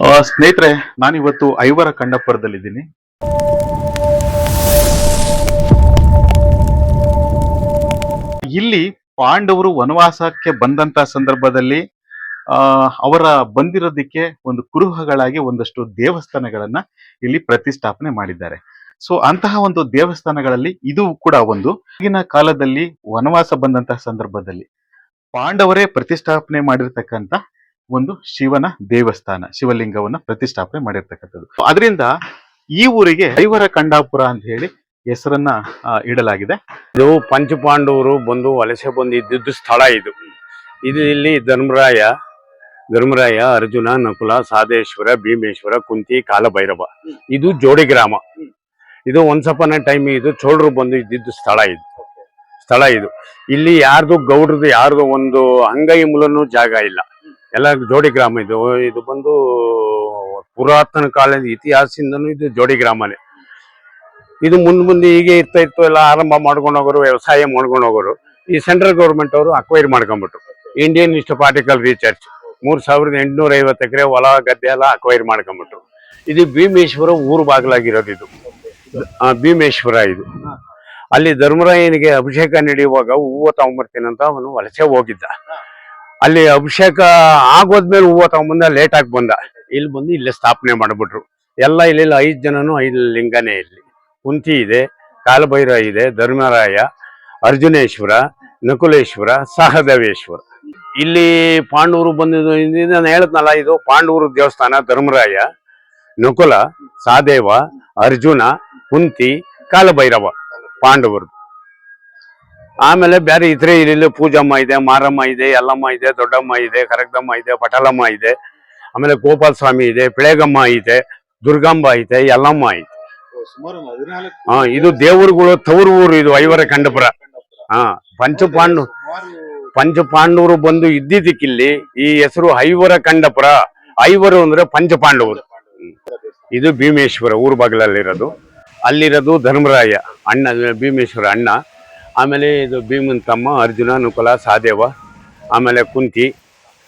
ಸ್ನೇಹಿತರೆ, ನಾನಿವತ್ತು ಐವರ ಕಂಡಪ್ಪರದಲ್ಲಿದ್ದೀನಿ ಇಲ್ಲಿ ಪಾಂಡವರು ವನವಾಸಕ್ಕೆ ಬಂದಂತ ಸಂದರ್ಭದಲ್ಲಿ ಅವರ ಬಂದಿರೋದಕ್ಕೆ ಒಂದು ಕುರುಹಗಳಾಗಿ ಒಂದಷ್ಟು ದೇವಸ್ಥಾನಗಳನ್ನ ಇಲ್ಲಿ ಪ್ರತಿಷ್ಠಾಪನೆ ಮಾಡಿದ್ದಾರೆ. ಸೊ, ಅಂತಹ ಒಂದು ದೇವಸ್ಥಾನಗಳಲ್ಲಿ ಇದು ಕೂಡ ಒಂದು. ಈಗಿನ ಕಾಲದಲ್ಲಿ ವನವಾಸ ಬಂದಂತಹ ಸಂದರ್ಭದಲ್ಲಿ ಪಾಂಡವರೇ ಪ್ರತಿಷ್ಠಾಪನೆ ಮಾಡಿರ್ತಕ್ಕಂಥ ಒಂದು ಶಿವನ ದೇವಸ್ಥಾನ, ಶಿವಲಿಂಗವನ್ನ ಪ್ರತಿಷ್ಠಾಪನೆ ಮಾಡಿರ್ತಕ್ಕಂಥದ್ದು. ಅದರಿಂದ ಈ ಊರಿಗೆ ಐವರ ಕಂಡಾಪುರ ಅಂತ ಹೇಳಿ ಹೆಸರನ್ನ ಇಡಲಾಗಿದೆ. ಇದು ಪಂಚಪಾಂಡವರು ಬಂದು ವಲಸೆ ಬಂದು ಇದ್ದಿದ್ದು ಸ್ಥಳ ಇದು. ಇದು ಇಲ್ಲಿ ಧರ್ಮರಾಯ ಧರ್ಮರಾಯ, ಅರ್ಜುನ, ನಕುಲ, ಸಾದೇಶ್ವರ, ಭೀಮೇಶ್ವರ, ಕುಂತಿ, ಕಾಲಭೈರವ. ಇದು ಜೋಡಿ ಗ್ರಾಮ. ಇದು ಒಂದ್ಸಪನ ಟೈಮ್ ಇದು ಚೋಳರು ಬಂದು ಇದ್ದಿದ್ದು ಸ್ಥಳ ಇದು. ಸ್ಥಳ ಇದು. ಇಲ್ಲಿ ಯಾರ್ದು ಗೌಡ್ರದ್ದು ಯಾರ್ದು ಒಂದು ಅಂಗೈ ಮೂಲನು ಜಾಗ ಇಲ್ಲ. ಎಲ್ಲ ಜೋಡಿ ಗ್ರಾಮ ಇದು. ಇದು ಬಂದು ಪುರಾತನ ಕಾಲದ ಇತಿಹಾಸದಿಂದನೂ ಇದು ಜೋಡಿ ಗ್ರಾಮನೇ. ಇದು ಮುಂದ್ ಮುಂದೆ ಹೀಗೆ ಇರ್ತಾ ಇತ್ತು, ಎಲ್ಲ ಆರಂಭ ಮಾಡ್ಕೊಂಡು ಹೋಗೋರು, ವ್ಯವಸಾಯ ಮಾಡ್ಕೊಂಡು ಹೋಗೋರು. ಈ ಸೆಂಟ್ರಲ್ ಗೌರ್ಮೆಂಟ್ ಅವರು ಅಕ್ವೈರ್ ಮಾಡ್ಕೊಂಡ್ಬಿಟ್ರು. ಇಂಡಿಯನ್ ಪಾರ್ಟಿಕಲ್ ರಿಸರ್ಚ್ ಮೂರ್ ಸಾವಿರದ ಎಂಟುನೂರ ಐವತ್ತು ಎಕರೆ ಹೊಲ, ಗದ್ದೆ ಎಲ್ಲ ಅಕ್ವೈರ್ ಮಾಡ್ಕೊಂಡ್ಬಿಟ್ರು. ಇದು ಭೀಮೇಶ್ವರ ಊರು ಬಾಗಿಲಾಗಿರೋದು ಇದು. ಭೀಮೇಶ್ವರ ಇದು. ಅಲ್ಲಿ ಧರ್ಮರಾಯನಿಗೆ ಅಭಿಷೇಕ ನಡೆಯುವಾಗ ಹೂವು ತಗೊಂಬರ್ತೀನಿ ಅಂತ ಅವನು ವಲಸೆ ಹೋಗಿದ್ದ. ಅಲ್ಲಿ ಅಭಿಷೇಕ ಆಗೋದ್ಮೇಲೆ ಹೂವು ತಗೊಂಬಂದ ಲೇಟ್ ಆಗಿ ಬಂದ. ಇಲ್ಲಿ ಬಂದು ಇಲ್ಲಿ ಸ್ಥಾಪನೆ ಮಾಡ್ಬಿಟ್ರು. ಎಲ್ಲ ಇಲ್ಲಿ ಐದು ಜನನು ಐದು ಲಿಂಗನೇ ಇಲ್ಲಿ. ಕುಂತಿ ಇದೆ ಕಾಲಭೈರ ಇದೆ, ಧರ್ಮರಾಯ, ಅರ್ಜುನೇಶ್ವರ, ನಕುಲೇಶ್ವರ, ಸಹದೇವೇಶ್ವರ. ಇಲ್ಲಿ ಪಾಂಡೂರು ಬಂದಿದ್ದು ನಾನು ಹೇಳದ್ನಲ್ಲ, ಇದು ಪಾಂಡವರು ದೇವಸ್ಥಾನ, ಧರ್ಮರಾಯ, ನಕುಲ ಸಾದೇವ ಅರ್ಜುನ, ಕುಂತಿ, ಕಾಲಭೈರವ ಪಾಂಡವರು ಆಮೇಲೆ ಬೇರೆ ಇತರೆ ಇಲ್ಲಿ ಪೂಜಮ್ಮ ಇದೆ ಮಾರಮ್ಮ ಇದೆ ಯಲ್ಲಮ್ಮ ಇದೆ ದೊಡ್ಡಮ್ಮ ಇದೆ ಕರಗದಮ್ಮ ಇದೆ ಪಟಲಮ್ಮ ಇದೆ. ಆಮೇಲೆ ಗೋಪಾಲ ಸ್ವಾಮಿ ಇದೆ ಪಿಳೆಗಮ್ಮ ಇದೆ ದುರ್ಗಾಂಬ ಐತೆ ಯಲ್ಲಮ್ಮ ಐತೆ ಹಾ ಇದು ದೇವರುಗಳು ತವರು ಊರು ಇದು ಐವರ ಕಂಡಪುರ. ಹಾ ಪಂಚಪಾಂಡು ಪಂಚಪಾಂಡವರು ಬಂದು ಇದ್ದಿದ್ದಕ್ಕಿಲ್ಲಿ ಈ ಹೆಸರು ಐವರ ಕಂಡಪುರ. ಐವರು ಅಂದ್ರೆ ಪಂಚಪಾಂಡವರು. ಇದು ಭೀಮೇಶ್ವರ ಊರು ಬಾಗಿಲಲ್ಲಿರೋದು. ಅಲ್ಲಿರೋದು ಧರ್ಮರಾಯ ಅಣ್ಣ ಭೀಮೇಶ್ವರ ಅಣ್ಣ. ಆಮೇಲೆ ಇದು ಭೀಮನ ತಮ್ಮ, ಅರ್ಜುನ, ನಕುಲ, ಸಾದೇವ, ಆಮೇಲೆ ಕುಂತಿ,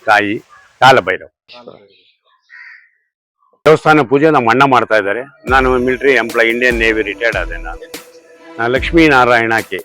ತಾಯಿ, ಕಾಲಭೈರವ. ದೇವಸ್ಥಾನ ಪೂಜೆ ನಮ್ಮ ಅಣ್ಣ ಮಾಡ್ತಾ ಇದ್ದಾರೆ. ನಾನು military employee Indian navy retired ಆದೆ ನಾನು. ನಾನು ಲಕ್ಷ್ಮೀನಾರಾಯಣ ಕೆ.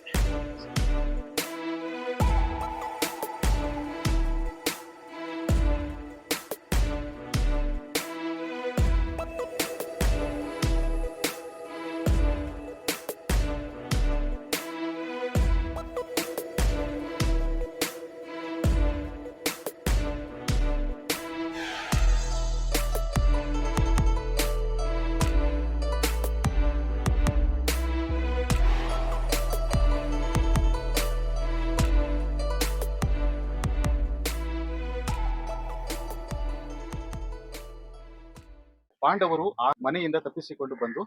ಪಾಂಡವರು ಆ ಮನೆಯಿಂದ ತಪ್ಪಿಸಿಕೊಂಡು ಬಂದು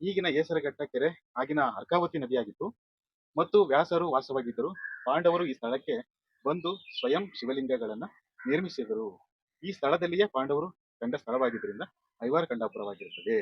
ಈಗಿನ ಏಸರಘಟ್ಟ ಕೆರೆ, ಆಗಿನ ಅರ್ಕಾವತಿ ನದಿಯಾಗಿತ್ತು. ಮತ್ತು ವ್ಯಾಸರು ವಾಸವಾಗಿದ್ದರು. ಪಾಂಡವರು ಈ ಸ್ಥಳಕ್ಕೆ ಬಂದು ಸ್ವಯಂ ಶಿವಲಿಂಗಗಳನ್ನ ನಿರ್ಮಿಸಿದರು. ಈ ಸ್ಥಳದಲ್ಲಿಯೇ ಪಾಂಡವರು ಕಂಡ ಸ್ಥಳವಾಗಿದ್ದರಿಂದ ಐವಾರ ಕಂಡಾಪುರವಾಗಿರುತ್ತದೆ.